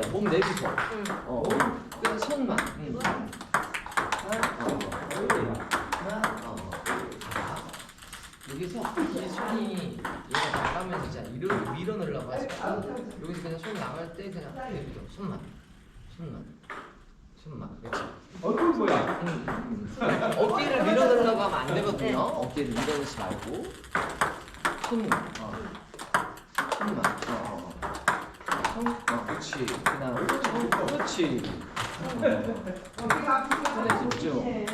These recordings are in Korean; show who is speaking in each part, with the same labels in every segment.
Speaker 1: 돼요. 몸 내비서.
Speaker 2: 응.
Speaker 1: 어. 그냥 손만. 응. 하나, 어. 하나, 어. 자, 여기서 이 손이 얘가 나가면서 이제 이를 밀어 넣으려고 하지 말고 여기서 그냥 손 나갈 때 그냥 내비둬. 손만. 손만. 손만. 그렇지.
Speaker 3: 어떤 거야?
Speaker 1: 응. 응. 어깨를 밀어 넣으려고 하면 안 되거든요. 어깨를 밀어 넣지 말고. 손만. 어. 손만. 어. 어. 손, 어, 그렇지. 손, 그렇지. 손에 집중. 손에,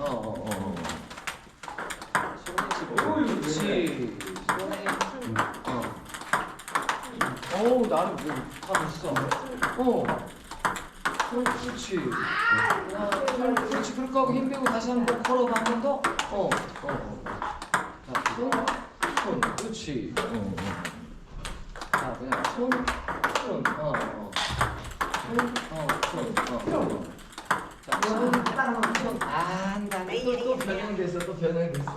Speaker 1: 어, 어, 어. 손에 집중. 그렇지. 손에, 어. 어우, 나는 뭐다 됐어. 어. 손, 그렇지. 하나, 둘, 그렇지. 그렇게 하고 힘 빼고 다시 한번 걸어봐, 한번 더. 어, 어, 어. 자, 손, 손, 그렇지. 어, 어. 자, 그냥 손, 손, 어, 어. 손, 어, 손, 어, 어. 자, 손, 손. 아, 한다. 또, 또 변형됐어, 또 변형됐어.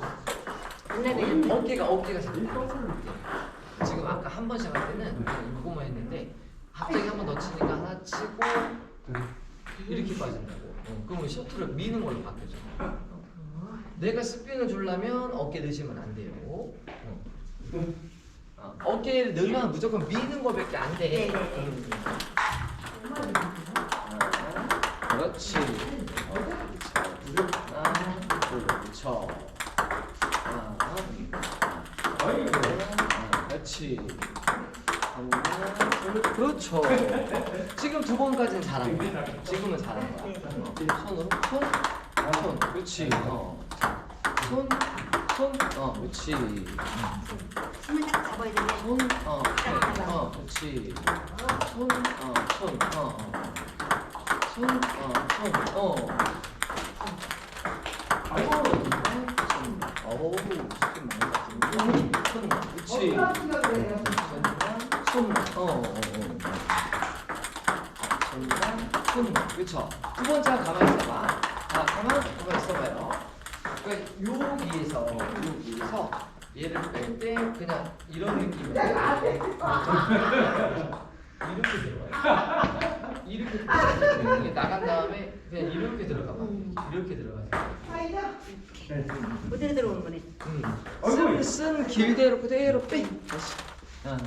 Speaker 2: 옛날에
Speaker 1: 어깨가, 어깨가 작다. 지금 아까 한 번 시작할 때는 그냥 이거만 했는데 갑자기 한 번 더 치니까 하나 치고 이렇게 빠진다고. 어, 그러면 셔틀을 미는 걸로 바뀌어져. 어. 내가 스핀을 주려면 어깨 넣으시면 안 돼요. 어. 어, 어깨를 넣으면 무조건 미는 거밖에 안 돼.
Speaker 2: 네, 네.
Speaker 1: 음. 아, 그렇지. 그렇죠.
Speaker 3: 아,
Speaker 1: 그렇지. 그렇죠. 지금 두 번까지는 잘한 거야. 지금은 잘한 거야. 어, 손으로 손, 손, 그렇지. 어, 자, 손, 손, 어, 그렇지.
Speaker 2: 잡아야 되네.
Speaker 1: 손, 어, 손, 어, 그렇지. 손, 어, 손, 어, 어. 손, 어, 손, 어. 아이고, 어우, 스킨 많이. 손, 그렇지. 손, 어, 어, 어. 손이랑 손, 그렇죠. 두 번째 가만히 있어봐. 자, 가만, 가만 있어봐요. 그러니까 여기에서 여기에서 얘를 뺄 때 그냥 이런 느낌으로 이렇게 들어가요. 이렇게 이렇게 나간 다음에 그냥 이렇게 들어가 봐. 이렇게 들어가요.
Speaker 2: 그대로 들어오는 거네.
Speaker 1: 쓴, 쓴 길대로 그대로 빼. 다시. 어.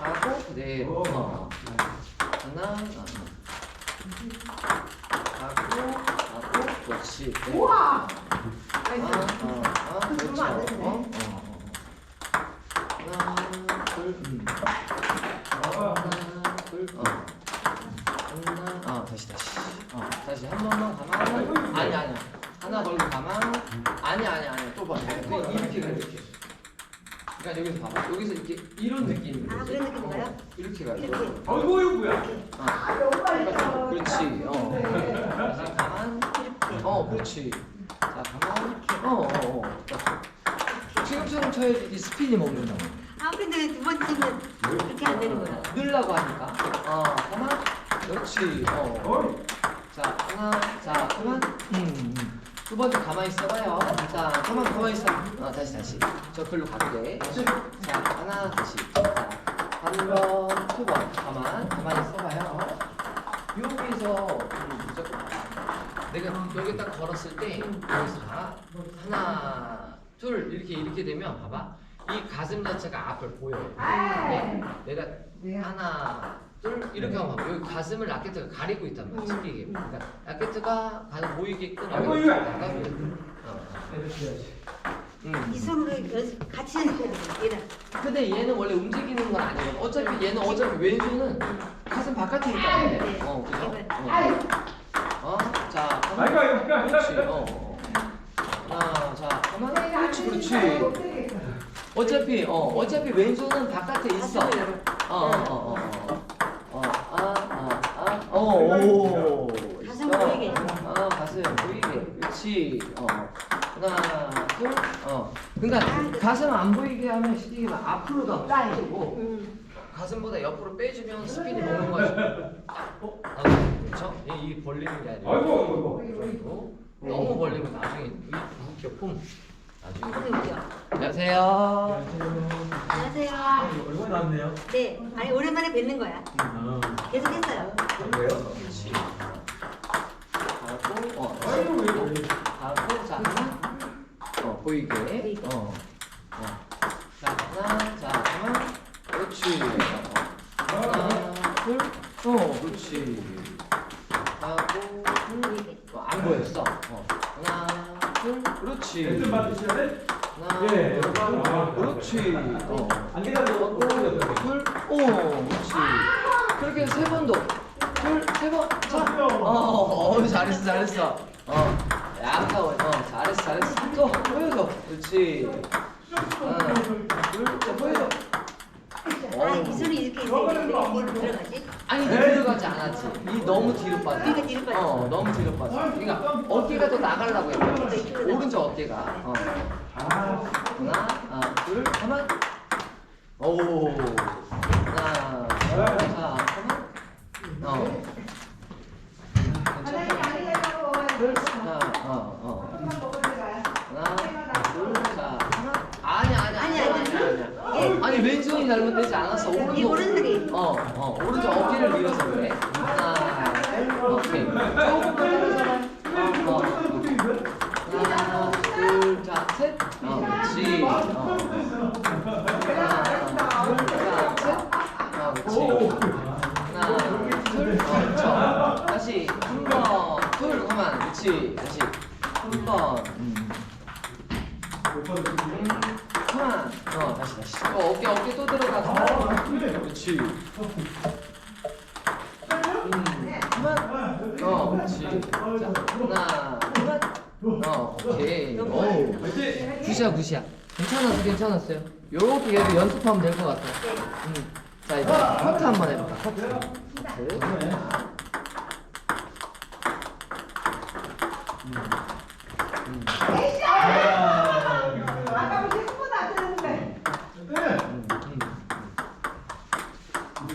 Speaker 1: 하고 그대로. 어. 하나, 하나. 하고, 하고, 그렇지. 빼.
Speaker 4: 우와!
Speaker 1: 아, 아, 아, 그렇죠. 어, 어, 어. 음. 어. 아. 어. 그러니까
Speaker 2: 아?
Speaker 1: 어? 아. 어. 어, 그렇지. 자, 가만. 어, 어, 어. 지금처럼 쳐야지 이 스핀이 먹는다고.
Speaker 2: 아, 근데 두 번째는 이렇게 안 되는 거야.
Speaker 1: 넣으려고 하니까. 어, 가만. 그렇지. 어.
Speaker 3: 어이.
Speaker 1: 자, 하나. 자, 가만. 음. 음. 두 번째 가만히 있어봐요. 자, 가만, 가만히 있어. 어, 다시, 다시. 저 글로 갈게. 자, 하나, 다시. 자, 한 번, 두 번. 가만, 가만히 있어봐요. 여기서 음, 내가 여기 딱 걸었을 때 여기서 봐. 하나, 둘 이렇게 이렇게 되면 봐봐. 이 가슴 자체가 앞을 보여요. 근데 내가 하나, 둘 이렇게 하면 봐봐. 여기 가슴을 라켓트가 가리고 있단 말이야. 쉽게 그러니까 라켓트가 가슴 보이게끔
Speaker 3: 이거.
Speaker 1: 나가고 어, 어. 음.
Speaker 2: 이 손으로 연습 같이 연습해야 돼. 얘는.
Speaker 1: 근데 얘는 원래 움직이는 건 아니거든. 어차피 얘는 어차피 왼손은 가슴 바깥에 있다.
Speaker 2: 네, 네.
Speaker 1: 어, 그죠?
Speaker 2: 네.
Speaker 1: 어. 어, 자, 가만.
Speaker 3: 아이고 아이고 아이고.
Speaker 1: 그렇지. 어. 어. 하나, 자, 가만. 그렇지, 그렇지. 어차피, 어, 어차피 왼손은 바깥에 있어. 어, 어, 어, 어. 어, 아, 아, 아, 어, 오.
Speaker 2: 가슴. 보이게.
Speaker 1: 아, 가슴 보이게. 그렇지. 어. 하나, 둘, 어. 그러니까 가슴 안 보이게 하면 시디가 앞으로 가면 되고
Speaker 2: 음.
Speaker 1: 가슴보다 옆으로 빼주면 스피드 먹는 거지. 어? 아, 그렇죠? 이, 이 벌리는 게 아니라.
Speaker 3: 아이고 아이고.
Speaker 1: 이 정도. 너무 벌리면 나중에 이 부흑 품 나중에
Speaker 2: 웃겨.
Speaker 1: 안녕하세요.
Speaker 2: 안녕하세요.
Speaker 3: 얼굴 나왔네요.
Speaker 2: 네, 아니 오랜만에 뵙는 거야.
Speaker 3: 아,
Speaker 2: 계속 했어요.
Speaker 3: 그래요?
Speaker 1: 그렇지. 하고, 어,
Speaker 3: 아이고 왜 그래?
Speaker 1: 하고, 자, 하나, 어, 보이게.
Speaker 2: 보이게.
Speaker 1: 어, 어. 자, 하나, 자, 하나, 그렇지. 어, 하나, 둘, 어, 그렇지. 하고, 안 보였어. 어, 하나, 둘, 그렇지.
Speaker 3: 좀 받으셔야 돼?
Speaker 1: 하나,
Speaker 3: 예,
Speaker 1: 둘,
Speaker 3: 아,
Speaker 1: 그렇지. 어.
Speaker 3: 안 기다려.
Speaker 1: 하고, 둘, 오, 그렇지. 그렇게 세 번도. 둘, 세 번. 자. 어, 어, 잘했어, 잘했어. 어, 약간, 어, 잘했어, 잘했어. 또 보여줘. 그렇지. 하나, 둘, 자, 보여줘.
Speaker 2: 아, 이 손이 이렇게 있는데 이렇게 들어가지?
Speaker 1: 아니, 이게 들어가지 않았지. 이 너무 뒤로 빠져.
Speaker 2: 그러니까 뒤로 빠져.
Speaker 1: 어, 너무 뒤로 빠져. 그러니까 어깨가 더 나가려고 해. 오른쪽 어깨가. 어.
Speaker 3: 아,
Speaker 1: 하나, 아, 둘, 하나. 오. 하나, 둘, 자, 하나. 어. 괜찮아. 둘, 자, 어, 어. 하나, 둘, 자, 하나. 아니야, 아니야,
Speaker 2: 아니야,
Speaker 1: 아니야,
Speaker 2: 아니야.
Speaker 1: 아니야. 아니 왼손이 잘못되지 않았어. 오른쪽. 어, 어, 오른쪽 어깨를 밀어서 그래. 하나, 오케이. 조금만. 어. 하나, 둘, 자, 셋. 어, 그렇지. 어. 하나, 둘, 자, 셋. 어, 그렇지. 하나, 둘, 어, 그렇죠. 다시 한 번, 둘, 그만. 그렇지. 다시 한 번. 음. 음, 하나, 어, 다시, 다시. 어, 어깨, 어깨 또 들어가. 그렇지. 음, 그만. 어, 그렇지. 자, 하나, 그만. 어, 오케이. 오, 굿이야, 굿이야. 괜찮았어, 괜찮았어요. 요렇게 계속 연습하면 될 것 같아. 음. 자, 이제 커트 한번 해볼까, 커트. 커트. 음. 음,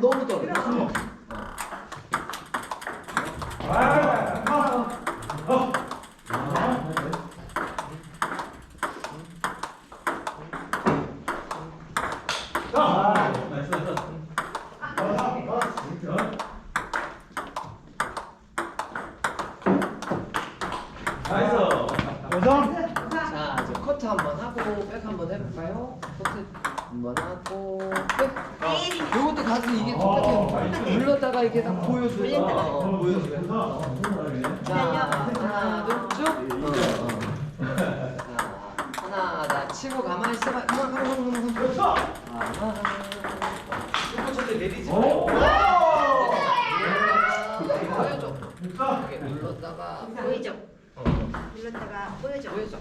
Speaker 1: 너무 떨어. 자, 커트 한번 하고 백 한번 해볼까요? 커트 한번 하고 백. 어, 요것도 가서 이게 똑같아. 눌렀다가 이렇게 딱 보여줘요. 어, 어, 보여줘요. 어. 자, 하나, 둘, 쭉. 어, 어. 자, 하나, 나 치고 가만히 있어봐. 가만, 가만, 가만. 가만. 이거 절대 내리지 말고. 눌렀다가 보여줘. 이렇게 눌렀다가
Speaker 2: 보이죠?
Speaker 1: 어, 어.
Speaker 2: 눌렀다가 보여줘.
Speaker 1: 보여줘.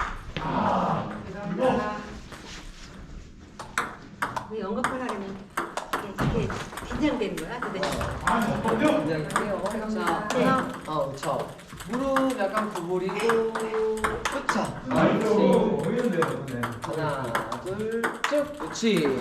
Speaker 2: 왜 연극을 하려면 이렇게, 이렇게 긴장되는 거야 도대체?
Speaker 1: 긴장해요. 자, 하나, 어, 그렇죠. 무릎 약간 구부리고,
Speaker 3: 네.
Speaker 1: 하나, 둘, 쭉, 그렇지.